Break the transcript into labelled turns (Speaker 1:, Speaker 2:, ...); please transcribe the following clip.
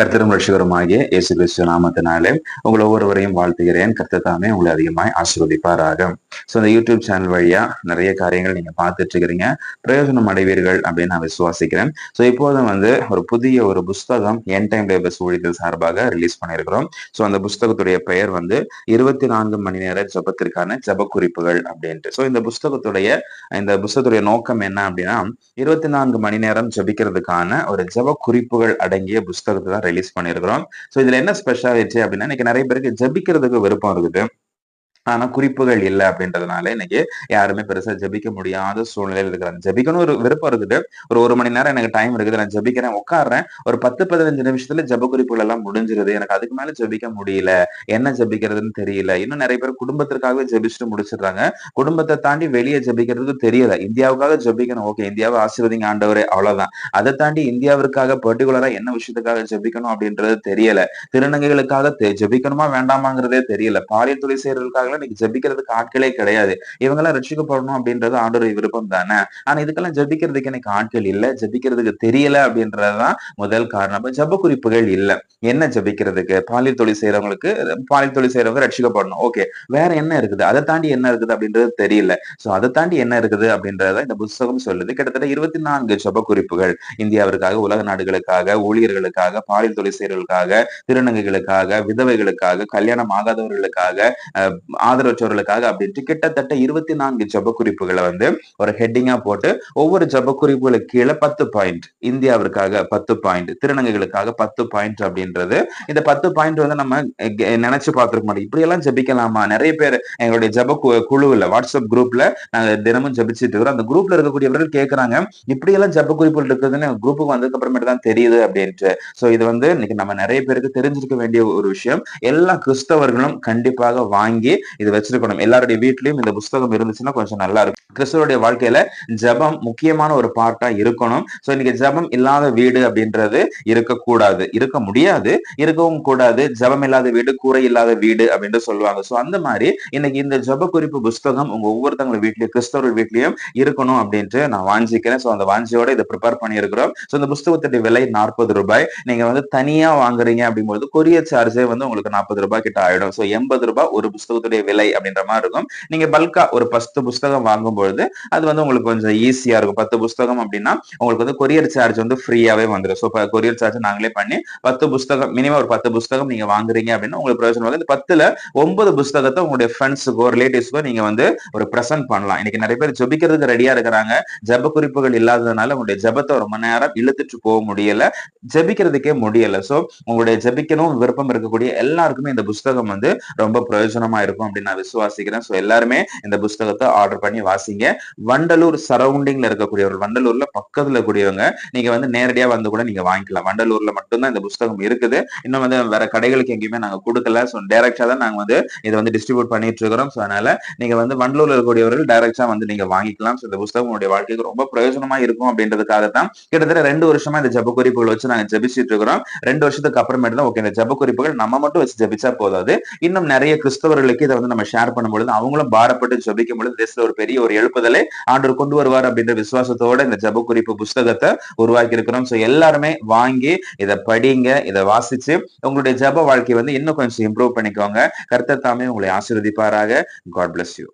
Speaker 1: கர்த்தரும் ரட்சகருமாகிய இயேசு கிறிஸ்து நாமத்தினாலே உங்களை ஒவ்வொருவரையும் வாழ்த்துகிறேன். கர்த்தர் தாமே உங்களை அதிகமாய் ஆசீர்வதிப்பாராக. ஸோ இந்த யூடியூப் சேனல் வழியா நிறைய காரியங்கள் நீங்க பார்த்துட்டு இருக்கிறீங்க பிரயோஜனம் அடைவீர்கள் அப்படின்னு நான் விசுவாசிக்கிறேன். ஸோ இப்போதும் வந்து ஒரு புதிய ஒரு புஸ்தகம் என் டைம் லேபர்ஸ் ஊழியர்கள் சார்பாக ரிலீஸ் பண்ணியிருக்கிறோம். ஸோ அந்த புஸ்தகத்துடைய பெயர் வந்து இருபத்தி நான்கு மணி நேர ஜபத்திற்கான ஜப குறிப்புகள் அப்படின்ட்டு. ஸோ இந்த புஸ்தகத்துடைய இந்த புஸ்தகத்துடைய நோக்கம் என்ன அப்படின்னா இருபத்தி நான்கு மணி நேரம் ஜபிக்கிறதுக்கான ஒரு ஜப குறிப்புகள் அடங்கிய புஸ்தகத்தை தான் ரிலீஸ் பண்ணியிருக்கிறோம். ஸோ இதுல என்ன ஸ்பெஷாலிட்டி அப்படின்னா இன்னைக்கு நிறைய பேருக்கு ஜபிக்கிறதுக்கு விருப்பம் இருக்குது. ஆனா குறிப்புகள் இல்லை அப்படின்றதுனால இன்னைக்கு யாருமே பெருசா ஜபிக்க முடியாத சூழ்நிலையில் இருக்கிறாங்க. ஜபிக்கணும் ஒரு விருப்பம் இருக்குது. ஒரு ஒரு மணி நேரம் எனக்கு டைம் இருக்குது. நான் ஜபிக்கிறேன் உட்காடுறேன் ஒரு பத்து பதினஞ்சு நிமிஷத்துல ஜப குறிப்புகள் எல்லாம் முடிஞ்சிருது. எனக்கு அதுக்கு மேல ஜபிக்க முடியல. என்ன ஜபிக்கிறதுன்னு தெரியல. இன்னும் நிறைய பேர் குடும்பத்திற்காகவே ஜபிச்சுட்டு முடிச்சிடுறாங்க. குடும்பத்தை தாண்டி வெளியே ஜபிக்கிறது தெரியல. இந்தியாவுக்காக ஜபிக்கணும். ஓகே இந்தியாவை ஆசீர்வதிங்க ஆண்டவரே அவ்வளவுதான். அதை தாண்டி இந்தியாவிற்காக பர்டிகுலரா என்ன விஷயத்துக்காக ஜபிக்கணும் அப்படின்றது தெரியல. திருநங்கைகளுக்காக ஜபிக்கணுமா வேண்டாமாங்கிறதே தெரியல. பாலியல் துறை செய்யறதுக்காக இன்னைக்கு ஜபிக்கிறதுக்கு ஆட்களே கிடையாது. இவங்க எல்லாம் ரட்சிக்கப்படணும் அப்படின்றது ஆண்டோட விருப்பம் தானே? ஆனா இதுக்கெல்லாம் ஜபிக்கிறதுக்கு எனக்கு ஆட்கள் இல்ல. ஜபிக்கிறதுக்கு தெரியல அப்படின்றதுதான் முதல் காரணம். அப்ப ஜப குறிப்புகள் இல்ல. என்ன ஜபிக்கிறதுக்கு? பாலியல் தொழில் செய்யறவங்களுக்கு பாலியல் தொழில் செய்யறவங்க ரட்சிக்கப்படணும். ஓகே வேற என்ன இருக்குது? அதை தாண்டி என்ன இருக்குது அப்படின்றது தெரியல. சோ அதை தாண்டி என்ன இருக்குது அப்படின்றத இந்த புஸ்தகம் சொல்லுது. கிட்டத்தட்ட இருபத்தி நான்கு ஜப குறிப்புகள். இந்தியாவிற்காக உலக நாடுகளுக்காக ஊழியர்களுக்காக பாலியல் தொழில் செய்யறவர்களுக்காக திருநங்கைகளுக்காக விதவைகளுக்காக கல்யாணம் ஆகாதவர்களுக்காக ஆதரவற்றவர்களுக்காக அப்படின்ட்டு கிட்டத்தட்ட இருபத்தி நான்கு ஜப குறிப்புகளை வந்து ஒரு ஹெட்டிங்கா போட்டு ஒவ்வொரு ஜப குறிப்புகளுக்கு கீழே பத்து பாயிண்ட் இந்தியாவிற்காக பத்து பாயிண்ட் திருநங்கைகளுக்காக பத்து பாயிண்ட் அப்படின்றது. இந்த பத்து பாயிண்ட் வந்து நம்ம நினைச்சு பார்த்துருக்க மாட்டோம். இப்படி எல்லாம் ஜபிக்கலாமா? நிறைய பேர் எங்களுடைய ஜப குழுவில் வாட்ஸ்அப் குரூப்ல நாங்க தினமும் ஜபிச்சுட்டு இருக்கிறோம். அந்த குரூப்ல இருக்கக்கூடியவர்கள் கேட்கறாங்க இப்படி எல்லாம் ஜப குறிப்புகள் இருக்குதுன்னு குரூப்புக்கு வந்ததுக்கு அப்புறமேட்டு தான் தெரியுது அப்படின்ட்டு. ஸோ இது வந்து இன்னைக்கு நம்ம நிறைய பேருக்கு தெரிஞ்சிருக்க வேண்டிய ஒரு விஷயம். எல்லா கிறிஸ்தவர்களும் கண்டிப்பாக வாங்கி இது வச்சிருக்கணும். எல்லாருடைய வீட்லயும் இந்த புஸ்தகம் இருந்துச்சுன்னா கொஞ்சம் நல்லா இருக்கும். கிறிஸ்தவருடைய வாழ்க்கையில ஜபம் முக்கியமான ஒரு பார்ட்டா இருக்கணும். சோ இன்னைக்கு ஜபம் இல்லாத வீடு அப்படின்றது இருக்கக்கூடாது. இருக்க முடியாது. இருக்கவும் கூடாது. ஜபம் இல்லாத வீடு கூரை இல்லாத வீடு அப்படின்னு சொல்லுவாங்க. சோ அந்த மாதிரி இன்னைக்கு இந்த ஜப குறிப்பு புஸ்தகம் உங்க ஒவ்வொருத்தவங்க வீட்லயும் கிறிஸ்தவர்கள் வீட்லயும் இருக்கணும் அப்படின்ட்டு நான் வாஞ்சிக்கிறேன். சோ அந்த வாஞ்சியோட இதை ப்ரிப்பேர் பண்ணியிருக்கிறோம். சோ இந்த புஸ்தகத்துடைய விலை நாற்பது ரூபாய். நீங்க வந்து தனியா வாங்குறீங்க அப்படிங்கும்போது கொரியர் சார்ஜே வந்து உங்களுக்கு நாற்பது ரூபாய் கிட்ட ஆயிடும். சோ எண்பது ரூபாய் ஒரு புஸ்தகத்துடைய விலை அப்படின்ற மாதிரி இருக்கும். நீங்க பல்கா ஒரு பத்து புஸ்தகம் பொழுது அது வந்து உங்களுக்கு கொஞ்சம் ஈஸியா இருக்கும். பத்து புஸ்தகம் அப்படின்னா உங்களுக்கு வந்து கொரியர் சார்ஜ் வந்து ஃப்ரீயாவே வந்துடும் ஸோ கொரியர் சார்ஜ் நாங்களே பண்ணி பத்து புஸ்தகம் மினிமம் ஒரு பத்து புஸ்தகம் நீங்க வாங்குறீங்க அப்படின்னா உங்களுக்கு பிரயோஜனம் இந்த பத்துல ஒன்பது புஸ்தகத்தை உங்களுடைய ஃப்ரெண்ட்ஸுக்கோ ரிலேட்டிவ்ஸ்க்கோ நீங்க வந்து ஒரு ப்ரெசென்ட் பண்ணலாம். இன்னைக்கு நிறைய பேர் ஜபிக்கிறதுக்கு ரெடியா இருக்கிறாங்க. ஜப குறிப்புகள் இல்லாததுனால உங்களுடைய ஜபத்தை ரொம்ப நேரம் இழுத்துட்டு போக முடியல. ஜபிக்கிறதுக்கே முடியல. ஸோ உங்களுடைய ஜபிக்கணும் விருப்பம் இருக்கக்கூடிய எல்லாருக்குமே இந்த புஸ்தகம் வந்து ரொம்ப பிரயோஜனமா இருக்கும் அப்படின்னு நான் விசுவாசிக்கிறேன். ஸோ எல்லாருமே இந்த புஸ்தகத்தை ஆர்டர் பண்ணி வாசிங்க. வண்டலூர் சரௌண்டிங்ல இருக்கக்கூடியவர்கள் வண்டலூர்ல பக்கத்துல கூடியவங்க நீங்க வந்து நேரடியா வந்து கூட நீங்க வாங்கிக்கலாம். வண்டலூர்ல மட்டும்தான் இந்த புஸ்தகம் இருக்குது. இன்னும் வந்து வேற கடைகளுக்கு எங்கேயுமே நாங்க கொடுக்கல. ஸோ டைரக்டா தான் நாங்க வந்து இதை வந்து டிஸ்ட்ரிபியூட் பண்ணிட்டு இருக்கிறோம். ஸோ அதனால நீங்க வந்து வண்டலூர்ல இருக்கக்கூடியவர்கள் டைரக்டா வந்து நீங்க வாங்கிக்கலாம். ஸோ இந்த புஸ்தகம் உங்களுடைய வாழ்க்கைக்கு ரொம்ப பிரயோஜனமா இருக்கும் அப்படின்றதுக்காக தான் கிட்டத்தட்ட ரெண்டு வருஷமா இந்த ஜப குறிப்புகள் வச்சு நாங்க ஜபிச்சுட்டு இருக்கிறோம். ரெண்டு வருஷத்துக்கு அப்புறமேட்டு தான் ஓகே இந்த ஜப குறிப்புகள் நம்ம மட்டும் வச்சு ஜபிச்சா போதாது. இன்னும் நிறைய கிறிஸ்தவர்களுக்கு இதை வந்து நம்ம ஷேர் பண்ணும்பொழுது அவங்களும் பாரப்பட்டு ஜபிக்கும் பொழுது ஒரு பெரிய ஒரு எழுப்புதலை ஆண்டவர் கொண்டு வருவார் அப்படின்ற விசுவாசத்தோட இந்த ஜப குறிப்பு புஸ்தகத்தை உருவாக்கி இருக்கிறோம் ஸோ எல்லாருமே வாங்கி இதை படிங்க இதை வாசிச்சு உங்களுடைய ஜப வாழ்க்கை வந்து இன்னும் கொஞ்சம் இம்ப்ரூவ் பண்ணிக்கோங்க. கர்த்தர் தாமே உங்களை ஆசீர்வதிப்பாராக. God bless you